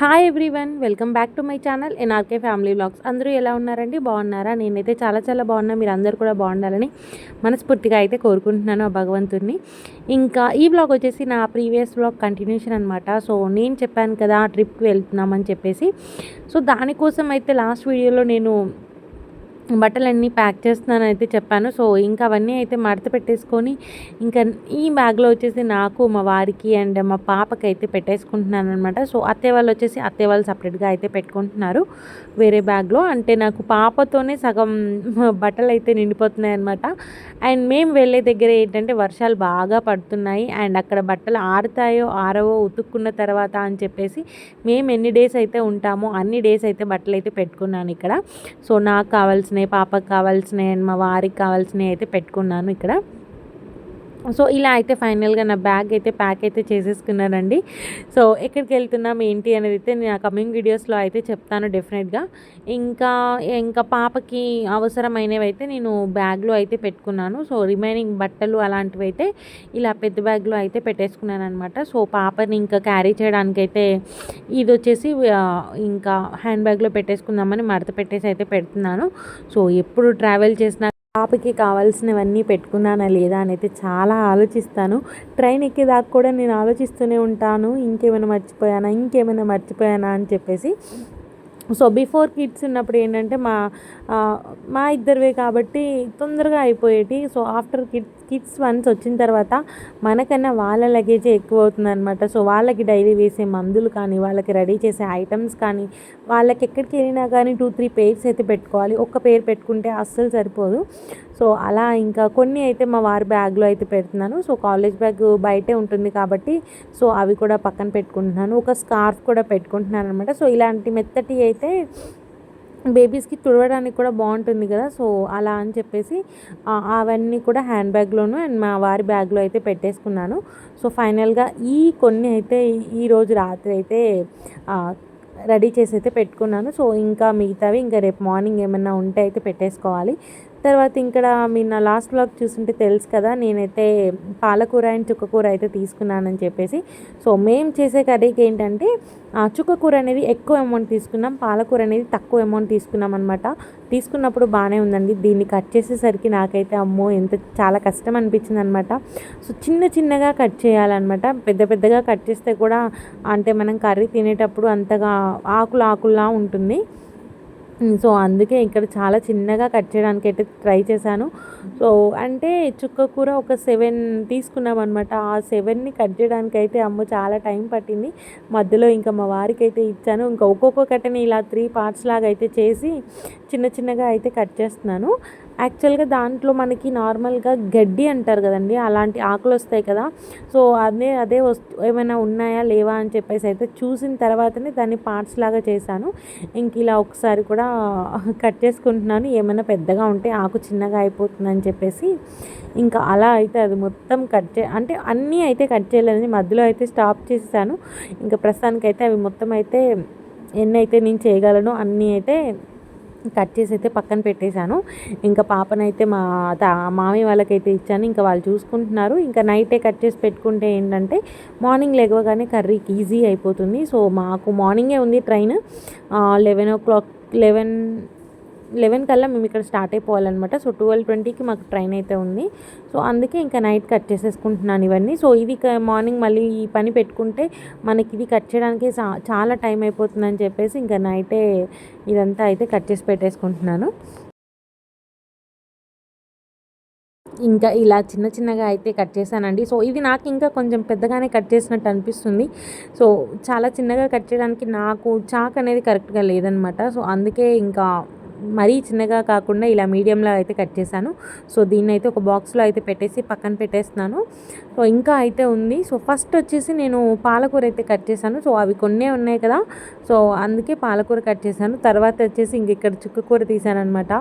Hi everyone welcome back to my channel NRK family vlogs అందరూ ఎలా ఉన్నారండి? బాగున్నారా? నేనైతే చాలా చాలా బాగున్నా. మీరు అందరూ కూడా బాగుండాలని మనస్ఫూర్తిగా అయితే కోరుకుంటున్నాను ఆ భగవంతుడిని ఇంకా ఈ బ్లాగ్ వచ్చేసి నా ప్రీవియస్ బ్లాగ్ కంటిన్యూషన్ అనమాట సో నేను చెప్పాను కదా ట్రిప్కి వెళ్తున్నామని చెప్పేసి. సో దానికోసం అయితే లాస్ట్ వీడియోలో నేను బట్టలన్నీ ప్యాక్ చేస్తున్నాను అయితే చెప్పాను. సో ఇంకా అవన్నీ అయితే మడత పెట్టేసుకొని ఇంకా ఈ బ్యాగ్లో వచ్చేసి నాకు మా వారికి అండ్ మా పాపకి అయితే పెట్టేసుకుంటున్నాను అనమాట సో అత్తే వాళ్ళు వచ్చేసి అత్తే వాళ్ళు సపరేట్గా అయితే పెట్టుకుంటున్నారు వేరే బ్యాగ్లో. అంటే నాకు పాపతోనే సగం బట్టలు అయితే నిండిపోతున్నాయి అనమాట అండ్ మేము వెళ్ళే దగ్గర ఏంటంటే వర్షాలు బాగా పడుతున్నాయి. అండ్ అక్కడ బట్టలు ఆరుతాయో ఆరవో ఉతుక్కున్న తర్వాత అని చెప్పేసి మేము ఎన్ని డేస్ అయితే ఉంటామో అన్ని డేస్ అయితే బట్టలు అయితే పెట్టుకున్నాను ఇక్కడ. సో నాకు కావాల్సిన కావాల్సినవి పాపకు కావాల్సినవి మా వారికి కావాల్సినవి అయితే పెట్టుకున్నాను ఇక్కడ. సో ఇలా అయితే ఫైనల్గా నా బ్యాగ్ అయితే ప్యాక్ అయితే చేసేసుకున్నానండి. సో ఎక్కడికి వెళ్తున్నాం ఏంటి అనేది అయితే నేను ఆ కమింగ్ వీడియోస్లో అయితే చెప్తాను డెఫినెట్గా. ఇంకా ఇంకా పాపకి అవసరమైనవి అయితే నేను బ్యాగ్లో అయితే పెట్టుకున్నాను. సో రిమైనింగ్ బట్టలు అలాంటివి అయితే ఇలా పెద్ద బ్యాగ్లో అయితే పెట్టేసుకున్నాను అనమాట సో పాపని ఇంకా క్యారీ చేయడానికైతే ఇది వచ్చేసి ఇంకా హ్యాండ్ బ్యాగ్లో పెట్టేసుకుందామని మడత పెట్టేసి అయితే పెడుతున్నాను. సో ఎప్పుడు ట్రావెల్ చేసినా పాపకి కావాల్సినవన్నీ పెట్టుకున్నానా లేదా అని అయితే చాలా ఆలోచిస్తాను. ట్రైన్ ఎక్కేదాకా కూడా నేను ఆలోచిస్తూనే ఉంటాను. ఇంకేమైనా మర్చిపోయానా ఇంకేమైనా మర్చిపోయానా అని చెప్పేసి సో బిఫోర్ కిడ్స్ ఉన్నప్పుడు ఏంటంటే మా మా ఇద్దరివే కాబట్టి తొందరగా అయిపోయేటి. So after kids kids once వచ్చిన తర్వాత మనకన్నా వాళ్ళ లగేజే ఎక్కువ అవుతుంది అనమాట సో వాళ్ళకి డైలీ వేసే మందులు కానీ వాళ్ళకి రెడీ చేసే ఐటమ్స్ కానీ వాళ్ళకి ఎక్కడికి వెళ్ళినా కానీ టూ త్రీ పేర్స్ అయితే పెట్టుకోవాలి. ఒక్క పేరు పెట్టుకుంటే అస్సలు సరిపోదు. సో అలా ఇంకా కొన్ని అయితే మా వారి బ్యాగ్లో అయితే పెడుతున్నాను. సో కాలేజ్ బ్యాగ్ బయటే ఉంటుంది కాబట్టి సో అవి కూడా పక్కన పెట్టుకుంటున్నాను. ఒక స్కార్ఫ్ కూడా పెట్టుకుంటున్నాను అనమాట సో ఇలాంటి మెత్తటి అయితే బేబీస్కి తుడవడానికి కూడా బాగుంటుంది కదా. సో అలా అని చెప్పేసి అవన్నీ కూడా హ్యాండ్ బ్యాగ్లోను అండ్ మా వారి బ్యాగ్లో అయితే పెట్టేసుకున్నాను. సో ఫైనల్గా ఈ కొన్ని అయితే ఈరోజు రాత్రి అయితే రెడీ చేసి అయితే పెట్టుకున్నాను. సో ఇంకా మిగతావి ఇంకా రేపు మార్నింగ్ ఏమైనా ఉంటే అయితే పెట్టేసుకోవాలి. తర్వాత ఇక్కడ మీరు నా లాస్ట్ బ్లాగ్ చూస్తుంటే తెలుసు కదా నేనైతే పాలకూర అండ్ చుక్కకూర అయితే తీసుకున్నానని చెప్పేసి. సో మేము చేసే కర్రీకి ఏంటంటే చుక్కకూర అనేది ఎక్కువ అమౌంట్ తీసుకున్నాం పాలకూర అనేది తక్కువ అమౌంట్ తీసుకున్నాం అనమాట తీసుకున్నప్పుడు బాగానే ఉందండి. దీన్ని కట్ చేసేసరికి నాకైతే అమ్మో ఎంత చాలా కష్టం అనిపించింది అనమాట సో చిన్న చిన్నగా కట్ చేయాలన్నమాట. పెద్ద పెద్దగా కట్ చేస్తే కూడా అంటే మనం కర్రీ తినేటప్పుడు అంతగా ఆకులు ఆకుల్లా ఉంటుంది. Mm, సో అందుకే ఇక్కడ చాలా చిన్నగా కట్ చేయడానికి అయితే ట్రై చేశాను. సో అంటే చుక్క కూర ఒక సెవెన్ తీసుకున్నాం అనమాట ఆ సెవెన్ని కట్ చేయడానికి అయితే అమ్మ చాలా టైం పట్టింది. మధ్యలో ఇంకా మా వారికి అయితే ఇచ్చాను. ఇంకా ఒక్కొక్క కట్టని ఇలా త్రీ పార్ట్స్ లాగా అయితే చేసి చిన్న చిన్నగా అయితే కట్ చేస్తున్నాను. యాక్చువల్గా దాంట్లో మనకి నార్మల్గా గడ్డి అంటారు కదండి అలాంటి ఆకులు వస్తాయి కదా. సో అదే అదే వస్తు ఏమైనా ఉన్నాయా లేవా అని చెప్పేసి అయితే చూసిన తర్వాతనే దాన్ని పార్ట్స్ లాగా చేశాను. ఇంక ఇలా ఒకసారి కూడా కట్ చేసుకుంటున్నాను. ఏమైనా పెద్దగా ఉంటే ఆకు చిన్నగా అయిపోతుందని చెప్పేసి ఇంకా అలా అయితే అది మొత్తం కట్ చే అంటే అన్నీ అయితే కట్ చేయలేదని మధ్యలో అయితే స్టాప్ చేసేసాను. ఇంకా ప్రస్తుతానికైతే అవి మొత్తం అయితే ఎన్ని అయితే నేను చేయగలను అన్నీ అయితే కట్ చేసి అయితే పక్కన పెట్టేశాను. ఇంకా పాపనైతే మా మామయ్య వాళ్ళకైతే ఇచ్చాను. ఇంకా వాళ్ళు చూసుకుంటున్నారు. ఇంకా నైటే కట్ చేసి పెట్టుకుంటే ఏంటంటే మార్నింగ్ లేవగానే కర్రీకి ఈజీ అయిపోతుంది. సో మాకు మార్నింగే ఉంది train. Eleven o'clock eleven eleven కల్లా మేము ఇక్కడ స్టార్ట్ అయిపోవాలన్నమాట. సో ట్వెల్వ్ ట్వంటీకి మాకు ట్రైన్ అయితే ఉంది. సో అందుకే ఇంకా నైట్ కట్ చేసేసుకుంటున్నాను ఇవన్నీ. సో ఇది మార్నింగ్ మళ్ళీ ఈ పని పెట్టుకుంటే మనకి ఇది కట్ చేయడానికి చాలా టైం అయిపోతుందని చెప్పేసి ఇంకా నైటే ఇదంతా అయితే కట్ చేసి పెట్టేసుకుంటున్నాను. ఇంకా ఇలా చిన్న చిన్నగా అయితే కట్ చేశానండి. సో ఇది నాకు ఇంకా కొంచెం పెద్దగానే కట్ చేసినట్టు అనిపిస్తుంది. సో చాలా చిన్నగా కట్ చేయడానికి నాకు చాక్ అనేది కరెక్ట్గా లేదనమాట సో అందుకే ఇంకా మరీ చిన్నగా కాకుండా ఇలా మీడియంలో అయితే కట్ చేశాను. సో దీన్ని అయితే ఒక బాక్స్లో అయితే పెట్టేసి పక్కన పెట్టేస్తున్నాను. సో ఇంకా అయితే ఉంది. సో ఫస్ట్ వచ్చేసి నేను పాలకూర అయితే కట్ చేశాను. సో అవి కొన్నే ఉన్నాయి కదా. సో అందుకే పాలకూర కట్ చేశాను. తర్వాత వచ్చేసి ఇంక ఇక్కడ చుక్కకూర తీశాను అనమాట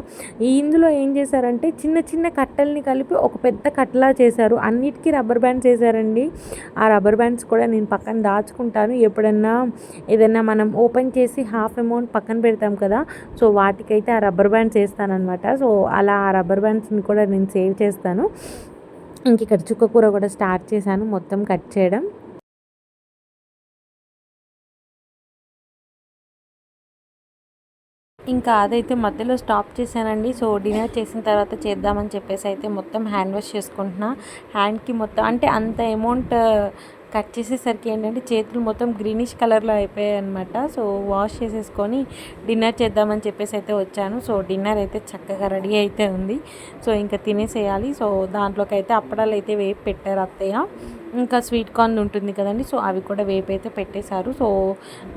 ఈ ఇందులో ఏం చేశారంటే చిన్న చిన్న కట్టెల్ని కలిపి ఒక పెద్ద కట్టలా చేశారు. అన్నిటికీ రబ్బర్ బ్యాండ్స్ వేశారండి. ఆ రబ్బర్ బ్యాండ్స్ కూడా నేను పక్కన దాచుకుంటాను. ఎప్పుడన్నా ఏదైనా మనం ఓపెన్ చేసి హాఫ్ అమౌంట్ పక్కన పెడతాం కదా. సో వాటికైతే ఆ రబ్బర్ బ్యాండ్స్ వేస్తానమాట సో అలా ఆ రబ్బర్ బ్యాండ్స్ని కూడా నేను సేవ్ చేస్తాను. ఇంక ఇక్కడ చుక్క కూర కూడా స్టార్ట్ చేశాను మొత్తం కట్ చేయడం. ఇంకా అదైతే మధ్యలో స్టాప్ చేశానండి. సో డిన్నర్ చేసిన తర్వాత చేద్దామని చెప్పేసి అయితే మొత్తం హ్యాండ్ వాష్ చేసుకుంటున్నా. హ్యాండ్కి మొత్తం అంటే అంత అమౌంట్ కట్ చేసేసరికి ఏంటంటే చేతులు మొత్తం గ్రీనిష్ కలర్లో అయిపోయాయి అనమాట సో వాష్ చేసేసుకొని డిన్నర్ చేద్దామని చెప్పేసి అయితే వచ్చాను. సో డిన్నర్ అయితే చక్కగా రెడీ అయితే ఉంది. సో ఇంకా తినేసేయాలి. సో దాంట్లోకి అయితే అప్పడాలు అయితే వేపు పెట్టారు అత్తయ్య. ఇంకా స్వీట్ కార్న్ ఉంటుంది కదండి సో అవి కూడా వేపు అయితే పెట్టేశారు. సో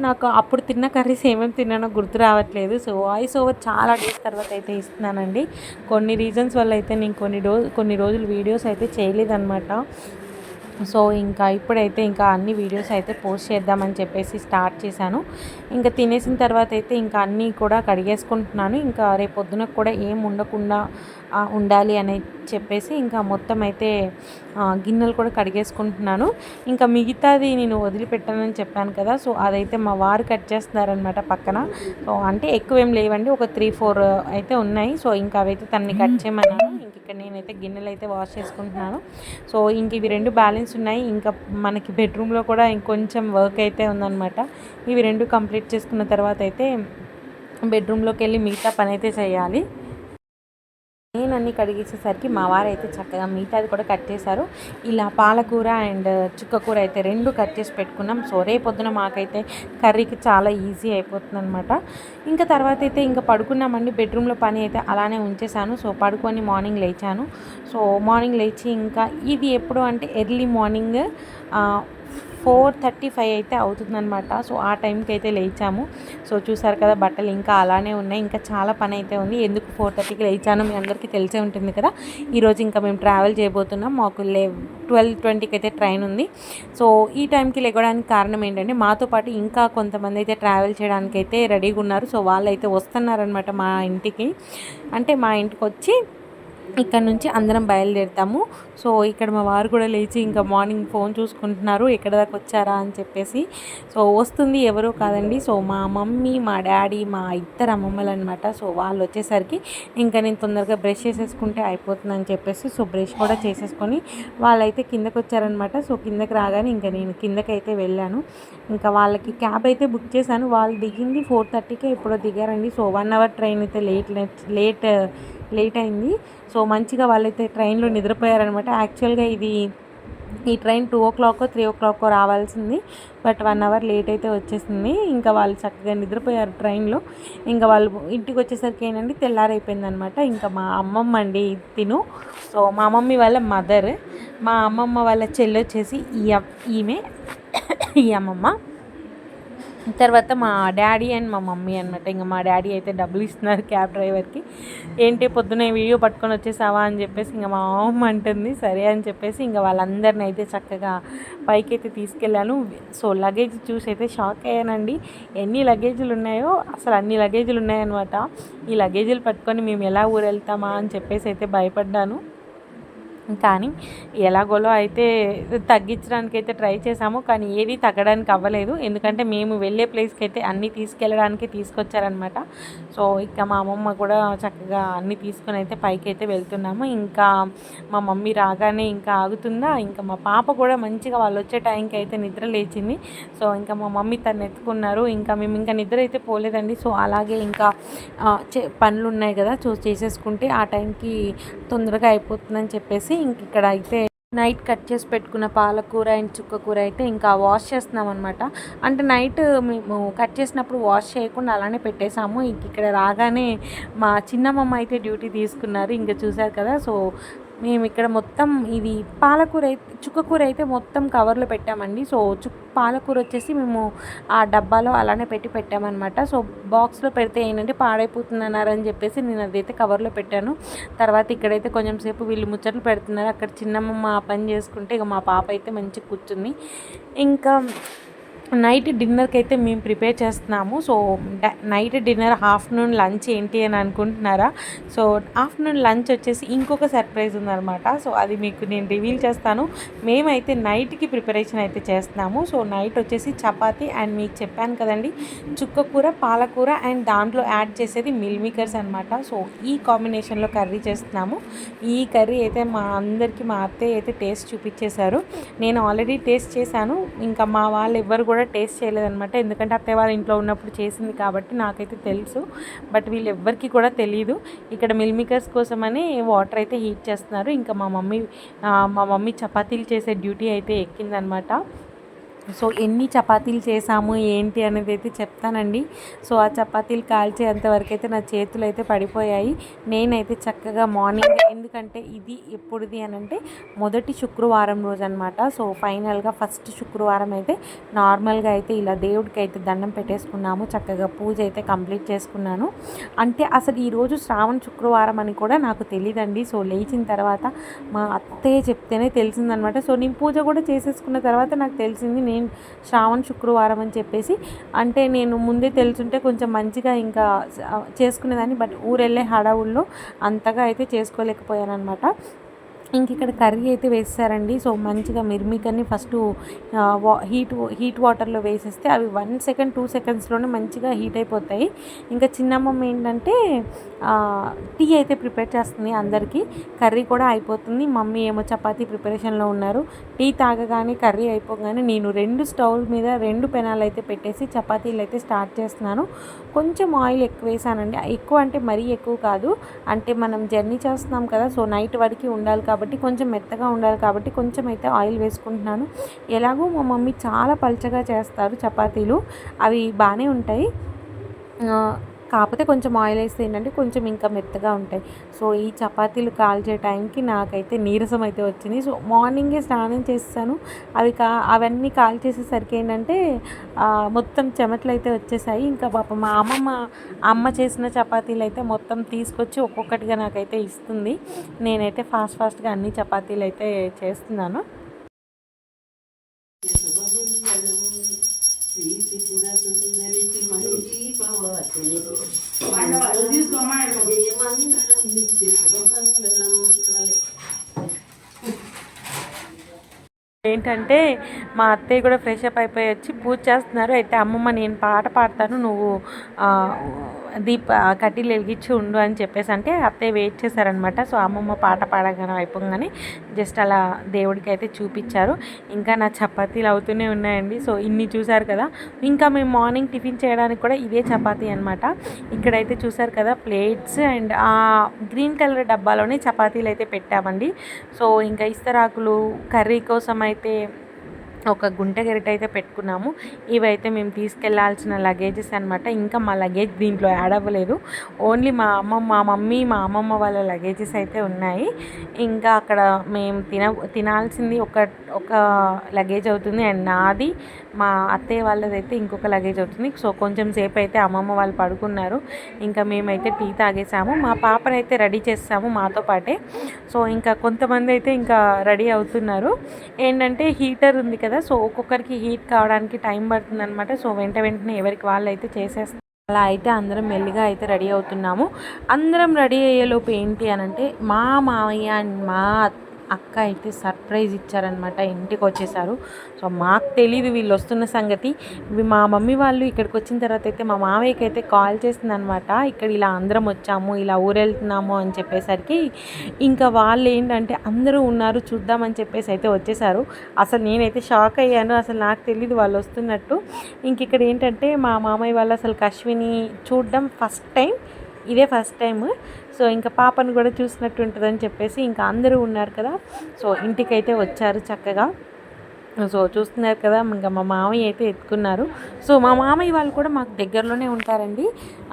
నాకు అప్పుడు తిన్న కర్రీస్ ఏమేమి తిన్నానో గుర్తు రావట్లేదు. సో వాయిస్ ఓవర్ చాలా డేస్ తర్వాత అయితే ఇస్తున్నానండి. కొన్ని రీజన్స్ వల్ల అయితే నేను కొన్ని రోజు కొన్ని రోజులు వీడియోస్ అయితే చేయలేదన్నమాట. సో ఇంకా ఇప్పుడైతే ఇంకా అన్ని వీడియోస్ అయితే పోస్ట్ చేద్దామని చెప్పేసి స్టార్ట్ చేశాను. ఇంకా తినేసిన తర్వాత అయితే ఇంకా అన్నీ కూడా కడిగేసుకుంటున్నాను. ఇంకా రేపు పొద్దున కూడా ఏం ఉండకుండా ఉండాలి అని చెప్పేసి ఇంకా మొత్తం అయితే గిన్నెలు కూడా కడిగేసుకుంటున్నాను. ఇంకా మిగతాది నేను వదిలిపెట్టానని చెప్పాను కదా సో అదైతే మా వారు కట్ చేస్తున్నారనమాట పక్కన. సో అంటే ఎక్కువ ఏం లేవండి ఒక త్రీ ఫోర్ అయితే ఉన్నాయి. సో ఇంకా అవైతే తనని కట్ చేయమన్నాను. ఇంక ఇక్కడ నేనైతే గిన్నెలు అయితే వాష్ చేసుకుంటున్నాను. సో ఇంక ఇవి రెండు బ్యాలెన్స్ ఉన్నాయి. ఇంకా మనకి బెడ్రూమ్లో కూడా ఇంకొంచెం వర్క్ అయితే ఉందన్నమాట. ఇవి రెండు కంప్లీట్ చేసుకున్న తర్వాత అయితే బెడ్రూమ్లోకి వెళ్ళి మిగతా పని అయితే చేయాలి. నేను అన్ని కడిగేసేసరికి మా వారు అయితే చక్కగా మిగతాది కూడా కట్ చేశారు. ఇలా పాలకూర అండ్ చుక్కకూర అయితే రెండు కట్ చేసి పెట్టుకున్నాం. సో పొద్దున మాకైతే కర్రీకి చాలా ఈజీ అయిపోతుంది అనమాట ఇంకా తర్వాత అయితే ఇంకా పడుకున్నామండి. బెడ్రూమ్లో పని అయితే అలానే ఉంచేసాను సో పడుకొని మార్నింగ్ లేచాను. సో మార్నింగ్ లేచి ఇంకా ఇది ఎప్పుడు అంటే early morning four thirty five అయితే అవుతుందనమాట సో ఆ టైంకి అయితే లేచాము. సో చూసారు కదా బట్టలు ఇంకా అలానే ఉన్నాయి. ఇంకా చాలా పని అయితే ఉంది. ఎందుకు ఫోర్ థర్టీకి లేచాను మీ అందరికీ తెలిసే ఉంటుంది కదా. ఈరోజు ఇంకా మేము ట్రావెల్ చేయబోతున్నాం. మాకు లే ట్వెల్వ్ ట్వంటీకి అయితే ట్రైన్ ఉంది. సో ఈ టైంకి లేవడానికి కారణం ఏంటంటే మాతో పాటు ఇంకా కొంతమంది అయితే ట్రావెల్ చేయడానికి అయితే రెడీగా ఉన్నారు. సో వాళ్ళు అయితే వస్తున్నారనమాట మా ఇంటికి. అంటే మా ఇంటికి వచ్చి ఇక్కడ నుంచి అందరం బయలుదేరుతాము. సో ఇక్కడ మా వారు కూడా లేచి ఇంకా మార్నింగ్ ఫోన్ చూసుకుంటున్నారు. ఎక్కడ దాకా వచ్చారా అని చెప్పేసి. సో వస్తుంది ఎవరో కాదండి. సో మా మమ్మీ మా డాడీ మా ఇద్దరు అమ్మమ్మలు అనమాట సో వాళ్ళు వచ్చేసరికి ఇంకా నేను తొందరగా బ్రష్ చేసేసుకుంటే అయిపోతుంది అని చెప్పేసి సో బ్రష్ కూడా చేసేసుకొని వాళ్ళైతే కిందకు వచ్చారనమాట సో కిందకి రాగానే ఇంకా నేను కిందకైతే వెళ్ళాను. ఇంకా వాళ్ళకి క్యాబ్ అయితే బుక్ చేశాను. వాళ్ళు దిగింది ఫోర్ థర్టీకే ఎప్పుడో దిగారండి. సో వన్ అవర్ ట్రైన్ అయితే లేట్ లేట్ లేట్ అయింది. సో మంచిగా వాళ్ళైతే ట్రైన్లో నిద్రపోయారనమాట. యాక్చువల్గా ఇది ఈ train two o'clock three o'clock రావాల్సింది. బట్ వన్ అవర్ లేట్ అయితే వచ్చేసింది. ఇంకా వాళ్ళు చక్కగా నిద్రపోయారు ట్రైన్లో. ఇంకా వాళ్ళు ఇంటికి వచ్చేసరికి ఏంటంటే తెల్లారైపోయింది అనమాట ఇంకా మా అమ్మమ్మ అండి తిను. సో మా మమ్మీ వాళ్ళ మదర్. మా అమ్మమ్మ వాళ్ళ చెల్లి వచ్చేసి ఈ ఈమె ఈ అమ్మమ్మ. తర్వాత మా డాడీ అండ్ మా మమ్మీ అనమాట ఇంకా మా డాడీ అయితే డబ్బులు ఇస్తున్నారు క్యాబ్ డ్రైవర్కి. ఏంటి పొద్దున్న వీడియో పట్టుకొని వచ్చేసావా అని చెప్పేసి ఇంకా మా అమ్మ అంటుంది సరే అని చెప్పేసి ఇంకా వాళ్ళందరిని అయితే చక్కగా పైకి అయితే తీసుకెళ్ళాను. సో లగేజ్ చూసి అయితే షాక్ అయ్యానండి. ఎన్ని లగేజీలు ఉన్నాయో అసలు అన్ని లగేజీలు ఉన్నాయన్నమాట. ఈ లగేజీలు పట్టుకొని మేము ఎలా ఊరెళ్తామా అని చెప్పేసి అయితే భయపడ్డాను. కానీ ఎలాగోలో అయితే తగ్గించడానికి అయితే ట్రై చేశాము కానీ ఏది తగ్గడానికి అవ్వలేదు. ఎందుకంటే మేము వెళ్ళే ప్లేస్కి అయితే అన్నీ తీసుకెళ్ళడానికి తీసుకొచ్చారనమాట సో ఇక మా అమ్మమ్మ కూడా చక్కగా అన్నీ తీసుకొని అయితే పైకి అయితే వెళ్తున్నాము. ఇంకా మా మమ్మీ రాగానే ఇంకా ఆగుతుందా? ఇంకా మా పాప కూడా మంచిగా వాళ్ళు వచ్చే టైంకి అయితే నిద్ర లేచింది. సో ఇంకా మా మమ్మీ తను ఎత్తుకున్నారు. ఇంకా మేము ఇంకా నిద్ర అయితే పోలేదండి. సో అలాగే ఇంకా పనులు ఉన్నాయి కదా చూసి చేసేసుకుంటే ఆ టైంకి తొందరగా అయిపోతుందని చెప్పేసి చేసి ఇంక ఇక్కడ అయితే నైట్ కట్ చేసి పెట్టుకున్న పాలకూర అండ్ చుక్కకూర అయితే ఇంకా వాష్ చేస్తున్నాం అనమాట అంటే నైట్ మేము కట్ చేసినప్పుడు వాష్ చేయకుండా అలానే పెట్టేశాము. ఇంక ఇక్కడ రాగానే మా చిన్నమ్మ అయితే డ్యూటీ తీసుకున్నారు. ఇంకా చూసారు కదా సో మేము ఇక్కడ మొత్తం ఇది పాలకూర అయితే చుక్కకూర అయితే మొత్తం కవర్లో పెట్టామండి. సో చు పాలకూర వచ్చేసి మేము ఆ డబ్బాలో అలానే పెట్టి పెట్టామన్నమాట. సో బాక్స్లో పెడితే ఏంటంటే పాడైపోతుందన్నారని చెప్పేసి నేను అదైతే కవర్లో పెట్టాను. తర్వాత ఇక్కడైతే కొంచెం సేపు వీళ్ళు ముచ్చట్లు పెడుతున్నారు. అక్కడ చిన్నమ్మ మా పని చేసుకుంటే ఇక మా పాప అయితే మంచిగా కూర్చుంది. ఇంకా నైట్ డిన్నర్కి అయితే మేము ప్రిపేర్ చేస్తున్నాము. So night dinner afternoon lunch ఏంటి అని అనుకుంటున్నారా? సో ఆఫ్టర్నూన్ లంచ్ వచ్చేసి ఇంకొక సర్ప్రైజ్ ఉందనమాట సో అది మీకు నేను రివీల్ చేస్తాను. మేమైతే నైట్కి ప్రిపరేషన్ అయితే చేస్తున్నాము. సో నైట్ వచ్చేసి చపాతీ అండ్ మీకు చెప్పాను కదండి చుక్కకూర పాలకూర అండ్ దాంట్లో యాడ్ చేసేది మిల్ మేకర్స్ అనమాట సో ఈ కాంబినేషన్లో కర్రీ చేస్తున్నాము. ఈ కర్రీ అయితే మా అందరికీ మా అత్తయ్య అయితే టేస్ట్ చూపించేశారు. నేను ఆల్రెడీ టేస్ట్ చేశాను. ఇంకా మా వాళ్ళు ఎవ్వరు కూడా కూడా టేస్ట్ చేయలేదనమాట ఎందుకంటే అత్తయ్య వాళ్ళ ఇంట్లో ఉన్నప్పుడు చేసింది కాబట్టి నాకైతే తెలుసు. బట్ వీళ్ళు ఎవ్వరికి కూడా తెలియదు ఇక్కడ మిల్మికర్స్ కోసమని వాటర్ అయితే హీట్ చేస్తున్నారు. ఇంకా మా మమ్మీ మా మమ్మీ చపాతీలు చేసే డ్యూటీ అయితే ఎక్కిందనమాట సో ఎన్ని చపాతీలు చేసాము ఏంటి అనేది అయితే చెప్తానండి. సో ఆ చపాతీలు కాల్చేంతవరకు అయితే నా చేతులు అయితే పడిపోయాయి. నేనైతే చక్కగా మార్నింగ్ ఎందుకంటే ఇది ఎప్పుడుది అని అంటే మొదటి శుక్రవారం రోజు అనమాట సో ఫైనల్గా ఫస్ట్ శుక్రవారం అయితే నార్మల్గా అయితే ఇలా దేవుడికి అయితే దండం పెట్టేసుకున్నాము. చక్కగా పూజ అయితే కంప్లీట్ చేసుకున్నాను. అంటే అసలు ఈరోజు శ్రావణ శుక్రవారం అని కూడా నాకు తెలియదండి సో లేచిన తర్వాత మా అత్తయ్య చెప్తేనే తెలిసిందనమాట సో నేను పూజ కూడా చేసేసుకున్న తర్వాత నాకు తెలిసింది నేను శ్రావణ శుక్రవారం అని చెప్పేసి అంటే నేను ముందే తెలుసుంటే కొంచెం మంచిగా ఇంకా చేసుకునేదాన్ని బట్ ఊరెళ్ళే హడావుల్లో అంతగా అయితే చేసుకోలేకపోయాను అనమాట ఇంక ఇక్కడ కర్రీ అయితే వేస్తారండి. సో మంచిగా మిర్మికర్ని ఫస్ట్ హీట్ హీట్ వాటర్లో వేసేస్తే అవి వన్ సెకండ్ టూ సెకండ్స్లోనే మంచిగా హీట్ అయిపోతాయి. ఇంకా చిన్నమ్మమ్మ ఏంటంటే టీ అయితే ప్రిపేర్ చేస్తుంది అందరికీ. కర్రీ కూడా అయిపోతుంది. మమ్మీ ఏమో చపాతీ ప్రిపరేషన్లో ఉన్నారు. టీ తాగగానే కర్రీ అయిపోగానే నేను రెండు స్టవ్ మీద రెండు పెనాలు అయితే పెట్టేసి చపాతీలు అయితే స్టార్ట్ చేస్తున్నాను. కొంచెం ఆయిల్ ఎక్కువ వేసానండి. ఎక్కువ అంటే మరీ ఎక్కువ కాదు. అంటే మనం జర్నీ చేస్తున్నాం కదా సో నైట్ వరకు ఉండాలి కాబట్టి కొంచెం మెత్తగా ఉండాలి కాబట్టి కొంచెం అయితే ఆయిల్ వేసుకుంటున్నాను. ఎలాగో మా మమ్మీ చాలా పల్చగా చేస్తారు చపాతీలు. అవి బాగానే ఉంటాయి. కాకపోతే కొంచెం ఆయిల్ వేస్తే ఏంటంటే కొంచెం ఇంకా మెత్తగా ఉంటాయి. సో ఈ చపాతీలు కాల్చే టైంకి నాకైతే నీరసం అయితే వచ్చింది. సో మార్నింగే స్నానం చేస్తాను. అవి కా అవన్నీ కాల్చేసేసరికి ఏంటంటే మొత్తం చెమటలు అయితే వచ్చేసాయి. ఇంకా పాప మా అమ్మమ్మ అమ్మ చేసిన చపాతీలు అయితే మొత్తం తీసుకొచ్చి ఒక్కొక్కటిగా నాకైతే ఇస్తుంది. నేనైతే ఫాస్ట్ ఫాస్ట్గా అన్ని చపాతీలు అయితే చేస్తున్నాను ఏంటంటే మా అత్తయ్య కూడా ఫ్రెష్ అప్ అయిపోయి వచ్చి పూజ చేస్తున్నారు. అయితే అమ్మమ్మ నేను పాట పాడతాను నువ్వు దీప కడ్డీలు వెలిగించి ఉండు అని చెప్పేసి అంటే అత్తయ్య వెయిట్ చేశారనమాట. సో అమ్మమ్మ పాట పాడగానే అయిపోగానే జస్ట్ అలా దేవుడికి అయితే చూపించారు. ఇంకా నా చపాతీలు అవుతూనే ఉన్నాయండి. సో ఇన్ని చూశారు కదా. ఇంకా మేము మార్నింగ్ టిఫిన్ చేయడానికి కూడా ఇదే చపాతీ అనమాట. ఇక్కడైతే చూసారు కదా ప్లేట్స్ అండ్ ఆ గ్రీన్ కలర్ డబ్బాలోనే చపాతీలు అయితే పెట్టామండి. సో ఇంకా ఇస్తరాకులు కర్రీ కోసం అయితే ఒక గుంట గరిట అయితే పెట్టుకున్నాము. ఇవైతే మేము తీసుకెళ్ళాల్సిన లగేజెస్ అనమాట ఇంకా మా లగేజ్ దీంట్లో యాడ్ అవ్వలేదు. ఓన్లీ మా అమ్మ మా మమ్మీ మా అమ్మమ్మ వాళ్ళ లగేజెస్ అయితే ఉన్నాయి. ఇంకా అక్కడ మేము తిన తినాల్సింది ఒక ఒక లగేజ్ అవుతుంది. అండ్ నాది మా అత్తయ్య వాళ్ళది అయితే ఇంకొక లగేజ్ అవుతుంది. సో కొంచెం సేపు అయితే అమ్మమ్మ వాళ్ళు పడుకున్నారు. ఇంకా మేమైతే టీ తాగేసాము. మా పాపనైతే రెడీ చేస్తాము మాతో పాటే. సో ఇంకా కొంతమంది అయితే ఇంకా రెడీ అవుతున్నారు. ఏంటంటే హీటర్ ఉంది కదా సో ఒక్కొక్కరికి హీట్ కావడానికి టైం పడుతుంది అనమాట సో వెంట వెంటనే ఎవరికి వాళ్ళు అయితే చేసేస్తారు అలా అయితే అందరం మెల్లిగా అయితే రెడీ అవుతున్నాము. అందరం రెడీ అయ్యేలోపు ఏంటి అని అంటే మా మావయ్య అండ్ మా అక్క అయితే సర్ప్రైజ్ ఇచ్చారనమాట ఇంటికి వచ్చేసారు. సో మాకు తెలియదు వీళ్ళు వస్తున్న సంగతి. మా మమ్మీ వాళ్ళు ఇక్కడికి వచ్చిన తర్వాత అయితే మా మామయ్యకి అయితే కాల్ చేసిందనమాట ఇక్కడ ఇలా అందరం వచ్చాము ఇలా ఊరెళ్తున్నాము అని చెప్పేసరికి. ఇంకా వాళ్ళు ఏంటంటే అందరూ ఉన్నారు చూద్దామని చెప్పేసి అయితే వచ్చేసారు. అసలు నేనైతే షాక్ అయ్యాను అసలు నాకు తెలియదు వాళ్ళు వస్తున్నట్టు. ఇంక ఇక్కడ ఏంటంటే మా మామయ్య వాళ్ళు అసలు అశ్విని చూడడం ఫస్ట్ టైం. ఇదే ఫస్ట్ టైం సో ఇంకా పాపను కూడా చూసినట్టు ఉంటుందని చెప్పేసి ఇంకా అందరూ ఉన్నారు కదా. సో ఇంటికైతే వచ్చారు చక్కగా. సో చూస్తున్నారు కదా ఇంకా మా మామయ్య అయితే ఎత్తుకున్నారు. సో మా మామయ్య వాళ్ళు కూడా మాకు దగ్గరలోనే ఉంటారండి.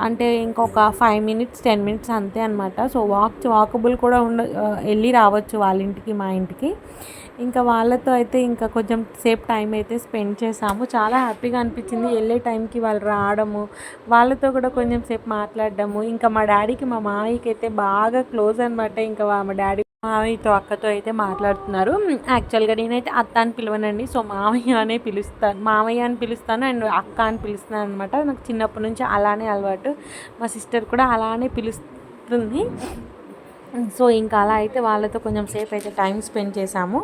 అంటే ఇంకొక ఫైవ్ మినిట్స్ టెన్ మినిట్స్ అంతే అనమాట సో వాక్ వాకబుల్ కూడా ఉండ వెళ్ళి రావచ్చు వాళ్ళ ఇంటికి మా ఇంటికి. ఇంకా వాళ్ళతో అయితే ఇంకా కొంచెం సేపు టైం అయితే స్పెండ్ చేసాము. చాలా హ్యాపీగా అనిపించింది. వెళ్ళే టైంకి వాళ్ళు రావడము వాళ్ళతో కూడా కొంచెం సేపు మాట్లాడడము. ఇంకా మా డాడీకి మా మామయ్యకి అయితే బాగా క్లోజ్ అనమాట ఇంకా మా డాడీ మామయ్యతో అక్కతో అయితే మాట్లాడుతున్నారు. యాక్చువల్గా నేనైతే అత్త అని పిలవనండి. సో మామయ్య అనే పిలుస్తాను. మామయ్య అని పిలుస్తాను. అండ్ అక్క అని పిలుస్తాను అనమాట నాకు చిన్నప్పటి నుంచి అలానే అలవాటు. మా సిస్టర్ కూడా అలానే పిలుస్తుంది. సో ఇంకా అలా అయితే వాళ్ళతో కొంచెం సేపు అయితే టైం స్పెండ్ చేశాము.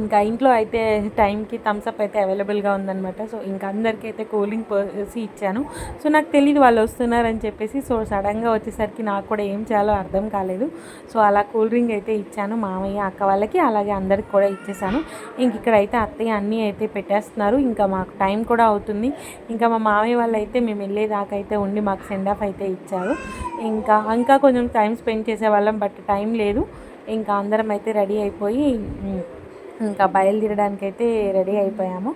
ఇంకా ఇంట్లో అయితే టైంకి థమ్స్అప్ అయితే అవైలబుల్గా ఉందన్నమాట. సో ఇంకా అందరికీ అయితే కూలింగ్ పోసి ఇచ్చాను. సో నాకు తెలియదు వాళ్ళు వస్తున్నారని చెప్పేసి సో సడన్గా వచ్చేసరికి నాకు కూడా ఏం చేయాలో అర్థం కాలేదు. సో అలా కూల్ డ్రింక్ అయితే ఇచ్చాను మామయ్య అక్క వాళ్ళకి అలాగే అందరికి కూడా ఇచ్చేసాను. ఇంక ఇక్కడ అయితే అత్తయ్య అన్నీ అయితే పెట్టేస్తున్నారు. ఇంకా మాకు టైం కూడా అవుతుంది. ఇంకా మా మామయ్య వాళ్ళు అయితే మేము వెళ్ళేదాకా అయితే ఉండి మాకు సెండ్ ఆఫ్ అయితే ఇచ్చారు. ఇంకా ఇంకా కొంచెం టైం స్పెండ్ చేసేవాళ్ళం బట్ టైం లేదు. ఇంకా అందరం అయితే రెడీ అయిపోయి ఇంకా బయలుదేరడానికి అయితే రెడీ అయిపోయాము.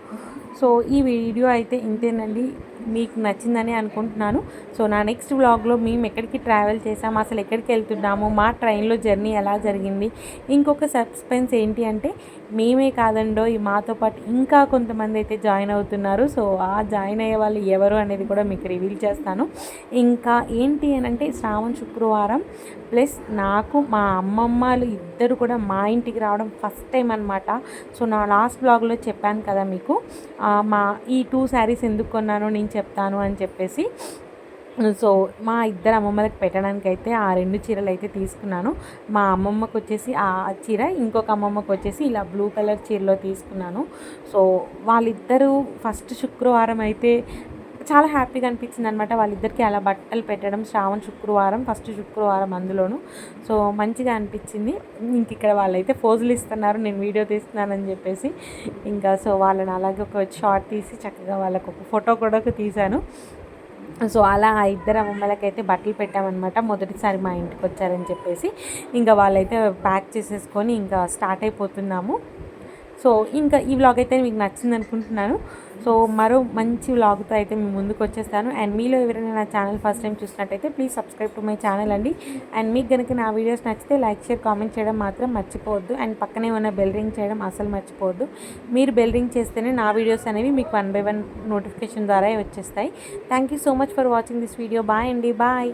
సో ఈ వీడియో అయితే ఇంతేనండి. మీకు నచ్చిందని అనుకుంటున్నాను. సో నా నెక్స్ట్ వ్లాగ్లో మేము ఎక్కడికి ట్రావెల్ చేసాము అసలు ఎక్కడికి వెళ్తున్నాము మా ట్రైన్లో జర్నీ ఎలా జరిగింది ఇంకొక సస్పెన్స్ ఏంటి అంటే మేమే కాదండో ఈ మాతో పాటు ఇంకా కొంతమంది అయితే జాయిన్ అవుతున్నారు. సో ఆ జాయిన్ అయ్యే వాళ్ళు ఎవరు అనేది కూడా మీకు రివీల్ చేస్తాను. ఇంకా ఏంటి అని అంటే శ్రావణ శుక్రవారం ప్లస్ నాకు మా అమ్మమ్మలు ఇద్దరు కూడా మా ఇంటికి రావడం ఫస్ట్ టైం అనమాట సో నా లాస్ట్ బ్లాగ్లో చెప్పాను కదా మీకు. మా ఈ టూ శారీస్ ఎందుకు కొన్నానో నేను చెప్తాను అని చెప్పేసి. సో మా ఇద్దరు అమ్మమ్మలకు పెట్టడానికి అయితే ఆ రెండు చీరలు అయితే తీసుకున్నాను. మా అమ్మమ్మకు వచ్చేసి ఆ చీర ఇంకొక అమ్మమ్మకు వచ్చేసి ఇలా బ్లూ కలర్ చీరలో తీసుకున్నాను. సో వాళ్ళిద్దరూ ఫస్ట్ శుక్రవారం అయితే చాలా హ్యాపీగా అనిపించింది అనమాట వాళ్ళిద్దరికి అలా బట్టలు పెట్టడం శ్రావణ శుక్రవారం ఫస్ట్ శుక్రవారం అందులోను. సో మంచిగా అనిపించింది. ఇంక ఇక్కడ వాళ్ళైతే ఫోజులు ఇస్తున్నారు నేను వీడియో తీస్తున్నానని చెప్పేసి. ఇంకా సో వాళ్ళని అలాగే ఒక షార్ట్ తీసి చక్కగా వాళ్ళకు ఒక ఫోటో కూడా తీశాను. సో అలా ఆ ఇద్దరు అమ్మమ్మలకైతే బట్టలు పెట్టామన్నమాట. మొదటిసారి మా ఇంటికి వచ్చారని చెప్పేసి. ఇంకా వాళ్ళైతే ప్యాక్ చేసేసుకొని ఇంకా స్టార్ట్ అయిపోతున్నాము. సో ఇంకా ఈ వ్లాగ్ అయితే మీకు నచ్చింది అనుకుంటున్నాను. సో మరో మంచి వ్లాగ్తో అయితే మేము ముందుకు వచ్చేస్తాను. అండ్ మీలో ఎవరైనా నా ఛానల్ ఫస్ట్ టైం చూసినట్టయితే please subscribe to my channel అండి. అండ్ మీకు కనుక నా వీడియోస్ నచ్చితే లైక్ షేర్ కామెంట్ చేయడం మాత్రం మర్చిపోవద్దు. అండ్ పక్కనే ఉన్న బెల్ రింగ్ చేయడం అసలు మర్చిపోవద్దు. మీరు బెల్ రింగ్ చేస్తేనే నా వీడియోస్ అనేవి మీకు వన్ బై వన్ నోటిఫికేషన్ ద్వారా వచ్చేస్తాయి. Thank you so much for watching this video bye అండి. బాయ్